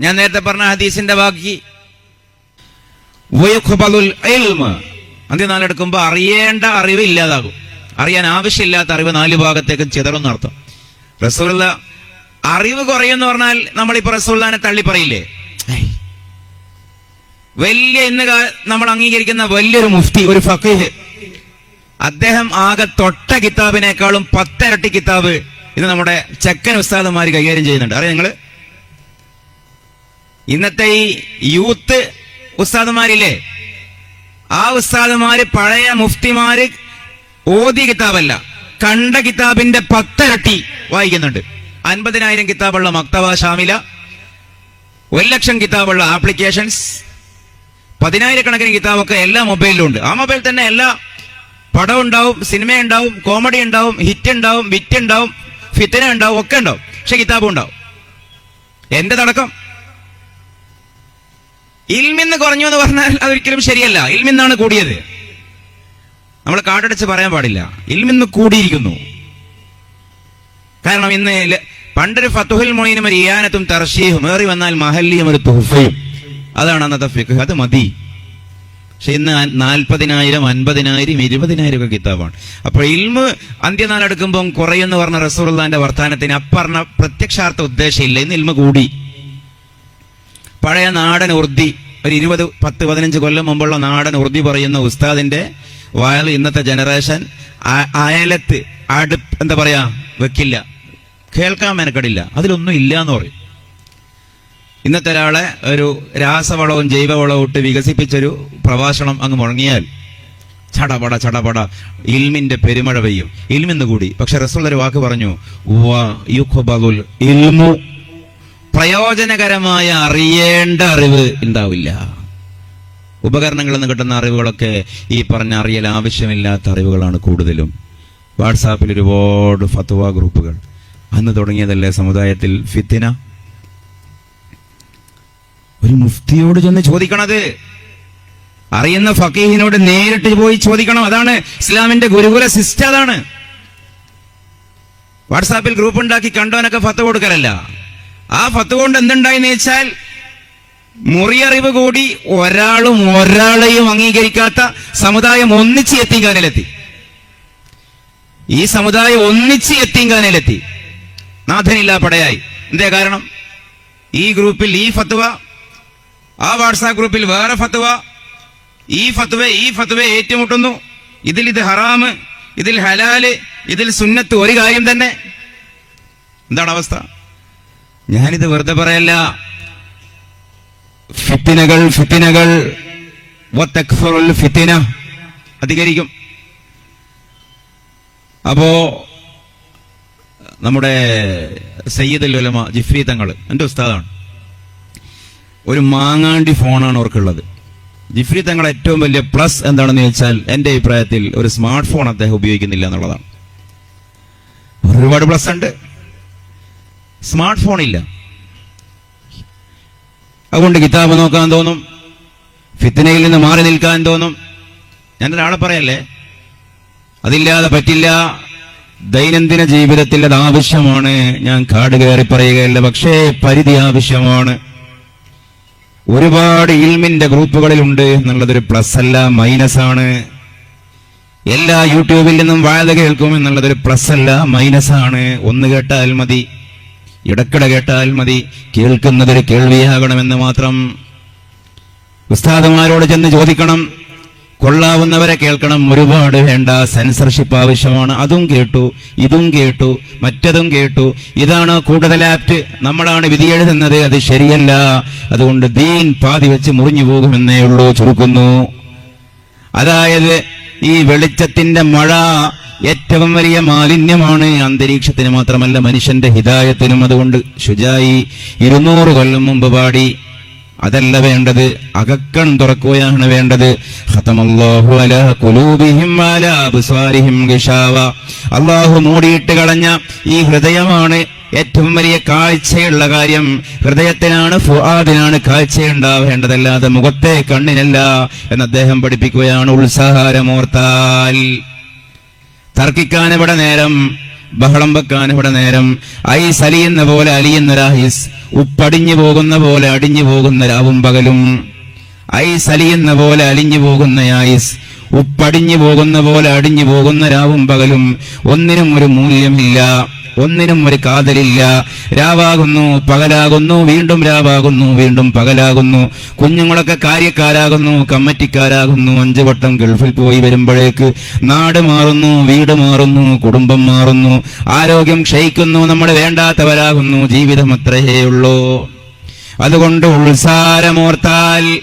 ഞാൻ നേരത്തെ പറഞ്ഞ ഹദീസിന്റെ ബാക്കി. വയുഖ്ബലുൽ ഇൽമ. അന്ത്യനാളെടുക്കുമ്പോ അറിയേണ്ട അറിവ് ഇല്ലാതാകും. അറിയാൻ ആവശ്യമില്ലാത്ത അറിവ് നാല് ഭാഗത്തേക്ക് ചിതറും അർത്ഥം റസൂലുള്ള അറിവ് കുറയെന്ന് പറഞ്ഞാൽ നമ്മളിപ്പോ റസൂള്ളാനെ തള്ളി പറയില്ലേ? വലിയ ഇന്ന് നമ്മൾ അംഗീകരിക്കുന്ന വലിയൊരു മുഫ്തി ഒരു ഫക്കീഹ് അദ്ദേഹം ആകെ തൊട്ട കിതാബിനേക്കാളും പത്തരട്ടി കിതാബ് ഇന്ന് നമ്മുടെ ചെക്കൻ ഉസ്താദന്മാര് കൈകാര്യം ചെയ്യുന്നുണ്ട്. അറിയാം നിങ്ങൾ? ഇന്നത്തെ ഈ യൂത്ത് ഉസ്താദുമാരില്ലേ? ആ ഉസ്താദുമാര് പഴയ മുഫ്തിമാര് ഓതി കിതാബല്ല. കണ്ട കിതാബിന്റെ പത്തരട്ടി വായിക്കുന്നുണ്ട്. അൻപതിനായിരം കിതാബുള്ള മക്തവ ഷാമില ഒരു ലക്ഷം കിതാബുള്ള ആപ്ലിക്കേഷൻസ് പതിനായിരക്കണക്കിന് കിതാബൊക്കെ എല്ലാ മൊബൈലിലും ഉണ്ട് ആ മൊബൈൽ തന്നെ എല്ലാ പടം ഉണ്ടാവും സിനിമ ഉണ്ടാവും കോമഡി ഉണ്ടാവും ഹിറ്റ് ഉണ്ടാവും വിറ്റ് ഉണ്ടാവും ഫിത്തന ഉണ്ടാവും ഒക്കെ ഉണ്ടാവും. പക്ഷെ കിതാബും ഉണ്ടാവും. എന്റെ തടക്കം ഇൽമിന്ന് കുറഞ്ഞു എന്ന് പറഞ്ഞാൽ അതൊരിക്കലും ശരിയല്ല. ഇൽമിന്നാണ് കൂടിയത്. നമ്മൾ കാടടച്ച് പറയാൻ പാടില്ല. ഇൽമിന്ന് കൂടിയിരിക്കുന്നു. കാരണം ഇന്ന് പണ്ടൊരു ഫത്തുഹുൽ മൊയിനും ഒരു ഇയാനത്തും തർഷീഹും ഏറി വന്നാൽ മഹല്ലിയും ഒരു തുഹഫയും. അതാണ് അന്നത്തെ ഫിഖ്. അത് മതി. പക്ഷെ ഇന്ന് നാൽപ്പതിനായിരം അൻപതിനായിരം ഇരുപതിനായിരം ഒക്കെ കിതാബാണ്. അപ്പൊ ഇൽമ് അന്ത്യനാൾ എടുക്കുമ്പോൾ കുറയെന്ന് പറഞ്ഞ റസൂർദാന്റെ വർത്താനത്തിന് അപ്പറഞ്ഞ പ്രത്യക്ഷാർത്ഥ ഉദ്ദേശമില്ല. ഇന്ന് ഇൽമ കൂടി. പഴയ നാടൻ ഉറുദി ഒരു ഇരുപത് പത്ത് പതിനഞ്ച് കൊല്ലം മുമ്പുള്ള നാടൻ ഉറുദി പറയുന്ന ഉസ്താദിന്റെ വയൽ ഇന്നത്തെ ജനറേഷൻ അയലത്ത് അടുപ്പ് എന്താ പറയാ വെക്കില്ല. കേൾക്കാൻ മെനക്കെടില്ല. അതിലൊന്നും ഇല്ല എന്ന് പറയും. ഇന്നത്തെ ഒരാളെ ഒരു രാസവളവും ജൈവവളവും ഇട്ട് വികസിപ്പിച്ചൊരു പ്രഭാഷണം അങ്ങ് മുഴങ്ങിയാൽ ചടപട ചടപട ഇൽമിന്റെ പെരുമഴ പെയ്യും. ഇൽമിന്ന് കൂടി. പക്ഷെ റസുള്ള ഒരു വാക്ക് പറഞ്ഞു "വ യുഖ്ബലുൽ ഇൽമു പ്രയോജനകരമായ അറിയേണ്ട അറിവ് ഉണ്ടാവില്ല. ഉപകരണങ്ങളിൽ നിന്ന് കിട്ടുന്ന അറിവുകളൊക്കെ ഈ പറഞ്ഞ അറിയൽ ആവശ്യമില്ലാത്ത അറിവുകളാണ് കൂടുതലും. വാട്സാപ്പിൽ ഒരുപാട് ഫത്വ ഗ്രൂപ്പുകൾ. അന്ന് തുടങ്ങിയതല്ലേ സമുദായത്തിൽ ഫിത്തിന? ഒരു മുഫ്തിയോട് ചെന്ന് ചോദിക്കണത്. അറിയുന്ന ഫക്കീഹിനോട് നേരിട്ട് പോയി ചോദിക്കണം. അതാണ് ഇസ്ലാമിന്റെ ഗുരുകുല സിസ്റ്റം അതാണ്. വാട്സാപ്പിൽ ഗ്രൂപ്പ് ഉണ്ടാക്കി കണ്ടവനൊക്കെ ഫത്ത് കൊടുക്കലല്ല. ആ ഫത്ത് കൊണ്ട് എന്തുണ്ടായെന്ന് വെച്ചാൽ മുറിയറിവ് കൂടി ഒരാളും ഒരാളെയും അംഗീകരിക്കാത്ത സമുദായം ഒന്നിച്ച് എത്തിക്കാനിലെത്തി ഈ സമുദായം ഒന്നിച്ച് എത്തിക്കാനിലെത്തി നാഥനില്ല പടയായി. എന്തേ കാരണം? ഈ ഗ്രൂപ്പിൽ ഈ ഫത്വ ആ വാട്സാപ്പ് ഗ്രൂപ്പിൽ വേറെ ഫത്വ. ഈ ഫത്വ ഈ ഫത്വ ഏറ്റുമുട്ടുന്നു. ഇതിൽ ഇത് ഹറാമ് ഇതിൽ ഹലാൽ ഇതിൽ സുന്നത്ത് ഒരു കാര്യം തന്നെ. എന്താണ് അവസ്ഥ? ഞാനിത് വെറുതെ പറയല്ല. ഫിത്തിനകൾ ഫിത്തിനകൾ ഫിത്തിന അധികരിക്കും. അപ്പോ നമ്മുടെ സയ്യിദ് ഉലമ ജിഫ്രി തങ്ങൾ എന്റെ ഉസ്താദാണ്. ഒരു മാങ്ങാണ്ടി ഫോണാണ് അവർക്കുള്ളത്. ജിഫ്രി തങ്ങൾ ഏറ്റവും വലിയ പ്ലസ് എന്താണെന്ന് ചോദിച്ചാൽ എന്റെ അഭിപ്രായത്തിൽ ഒരു സ്മാർട്ട് ഫോൺ അദ്ദേഹം ഉപയോഗിക്കുന്നില്ല എന്നുള്ളതാണ്. ഒരുപാട് പ്ലസ് ഉണ്ട്. സ്മാർട്ട് ഫോൺ ഇല്ല അതുകൊണ്ട് കിതാബ് നോക്കാൻ തോന്നും ഫിത്തനയിൽ നിന്ന് മാറി നിൽക്കാൻ തോന്നും. ഞാൻ ഒരാളെ പറയല്ലേ അതില്ലാതെ പറ്റില്ല ദൈനംദിന ജീവിതത്തിൽ അത് ആവശ്യമാണ്. ഞാൻ കാട് കയറി പറയുകയല്ല പക്ഷേ പരിധി ആവശ്യമാണ്. ഒരുപാട് ഇൽമിന്റെ ഗ്രൂപ്പുകളിലുണ്ട് എന്നുള്ളതൊരു പ്ലസ് അല്ല മൈനസ് ആണ്. എല്ലാ യൂട്യൂബിൽ നിന്നും വാഴ കേൾക്കും എന്നുള്ളതൊരു പ്ലസ് അല്ല മൈനസ് ആണ്. ഒന്ന് കേട്ടാൽ മതി. ഇടക്കിട കേട്ടാൽ മതി. കേൾക്കുന്നതൊരു കേൾവിയാകണമെന്ന് മാത്രം. ഉസ്താദുമാരോട് ചെന്ന് ചോദിക്കണം. കൊള്ളാവുന്നവരെ കേൾക്കണം. ഒരുപാട് വേണ്ട. സെൻസർഷിപ്പ് ആവശ്യമാണ്. അതും കേട്ടു ഇതും കേട്ടു മറ്റതും കേട്ടു. ഇതാണ് കൂടുതൽ ആപ്റ്റ്. നമ്മളാണ് വിധി എഴുതുന്നത്. അത് ശരിയല്ല. അതുകൊണ്ട് ദീൻ പാതി വെച്ച് മുറിഞ്ഞു പോകുമെന്നേ ഉള്ളൂ. ചുരുക്കുന്നു. അതായത് ഈ വെളിച്ചത്തിന്റെ മഴ ഏറ്റവും വലിയ മാലിന്യമാണ് അന്തരീക്ഷത്തിന് മാത്രമല്ല മനുഷ്യന്റെ ഹിതായത്തിനും അതുകൊണ്ട്. ശുചായി ഇരുന്നൂറ് കൊല്ലം മുമ്പ് പാടി അതല്ല വേണ്ടത്. അകക്കൺ തുറക്കുകയാണ് വേണ്ടത്. അള്ളാഹു മൂടിയിട്ട് കളഞ്ഞ ഈ ഹൃദയമാണ് ഏറ്റവും വലിയ കാഴ്ചയുള്ള കാര്യം. ഹൃദയത്തിനാണ് ഫുആദിനാണ് കാഴ്ചയുണ്ടാവേണ്ടതല്ലാതെ മുഖത്തെ കണ്ണിനല്ല എന്ന് അദ്ദേഹം പഠിപ്പിക്കുകയാണ്. ഉത്സാഹാരമോർത്താൽ. തർക്കിക്കാൻ ഇവിടെ നേരം ബഹളം വെക്കാൻ ഇവിടെ നേരം. ഐസ് അലിയുന്ന പോലെ അലിയുന്നൊരാഹിസ് ഉപ്പടിഞ്ഞു പോകുന്ന പോലെ അടിഞ്ഞു പോകുന്ന രാവും പകലും. ഐസ് അലിയുന്ന പോലെ അലിഞ്ഞു പോകുന്ന ആയിസ് ഉപ്പടിഞ്ഞു പോകുന്ന പോലെ അടിഞ്ഞു പോകുന്ന രാവും പകലും. ഒന്നിനും ഒരു മൂല്യമില്ല. ഒന്നിനും ഒരു കാതലില്ല. രാവാകുന്നു പകലാകുന്നു വീണ്ടും രാവാകുന്നു വീണ്ടും പകലാകുന്നു. കുഞ്ഞുങ്ങളൊക്കെ കാര്യക്കാരാകുന്നു കമ്മറ്റിക്കാരാകുന്നു. അഞ്ചു വട്ടം ഗൾഫിൽ പോയി വരുമ്പോഴേക്ക് നാട് മാറുന്നു വീട് മാറുന്നു കുടുംബം മാറുന്നു. ആരോഗ്യം ക്ഷയിക്കുന്നു നമ്മൾ വേണ്ടാത്തവരാകുന്നു. ജീവിതം അത്രയേയുള്ളൂ അതുകൊണ്ട് ഉത്സാരമോർത്താൽ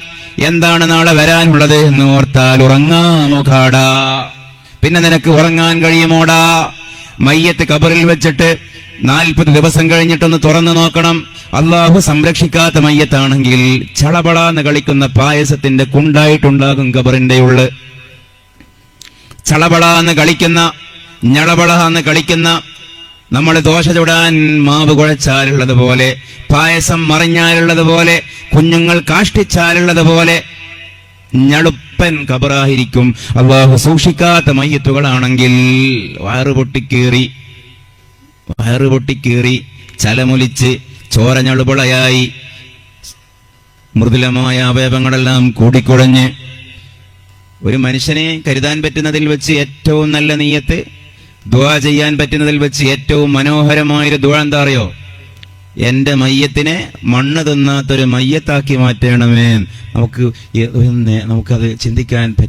എന്താണ് നാളെ വരാനുള്ളത് എന്ന് ഓർത്താൽ ഉറങ്ങാമുഖാടാ പിന്നെ നിനക്ക് ഉറങ്ങാൻ കഴിയുമോടാ? മയ്യത്ത് കബറിൽ വെച്ചിട്ട് നാൽപ്പത് ദിവസം കഴിഞ്ഞിട്ടൊന്ന് തുറന്നു നോക്കണം. അള്ളാഹു സംരക്ഷിക്കാത്ത മയ്യത്താണെങ്കിൽ ചളപളാന്ന് കളിക്കുന്ന പായസത്തിന്റെ കുണ്ടായിട്ടുണ്ടാകും കബറിന്റെ ഉള്ള്. ചളപളാന്ന് കളിക്കുന്ന ഞളപളാന്ന് കളിക്കുന്ന നമ്മൾ ദോശ ചുടാൻ മാവ് കുഴച്ചാലുള്ളത് പോലെ പായസം മറിഞ്ഞാലുള്ളത് പോലെ കുഞ്ഞുങ്ങൾ കാഷ്ടിച്ചാലുള്ളത് പോലെ ഞളുപ്പൻ കബറായിരിക്കും അള്ളാഹു സൂക്ഷിക്കാത്ത മയ്യത്തുകളാണെങ്കിൽ വയറ് പൊട്ടിക്കേറി വയറ് പൊട്ടിക്കേറി ചലമൊലിച്ച് ചോര ഞളുപളയായി മൃദുലമായ അവയവങ്ങളെല്ലാം കൂടിക്കുഴഞ്ഞ് ഒരു മനുഷ്യനെ കരുതാൻ പറ്റുന്നതിൽ വെച്ച് ഏറ്റവും നല്ല നീയത്ത് ദുവാ ചെയ്യാൻ പറ്റുന്നതിൽ വെച്ച് ഏറ്റവും മനോഹരമായൊരു ദുഴ എന്താ അറിയോ? എന്റെ മയ്യത്തിനെ മണ്ണ് തിന്നാത്തൊരു മയ്യത്താക്കി മാറ്റണമേ. നമുക്ക് നമുക്കത് ചിന്തിക്കാൻ പറ്റുന്ന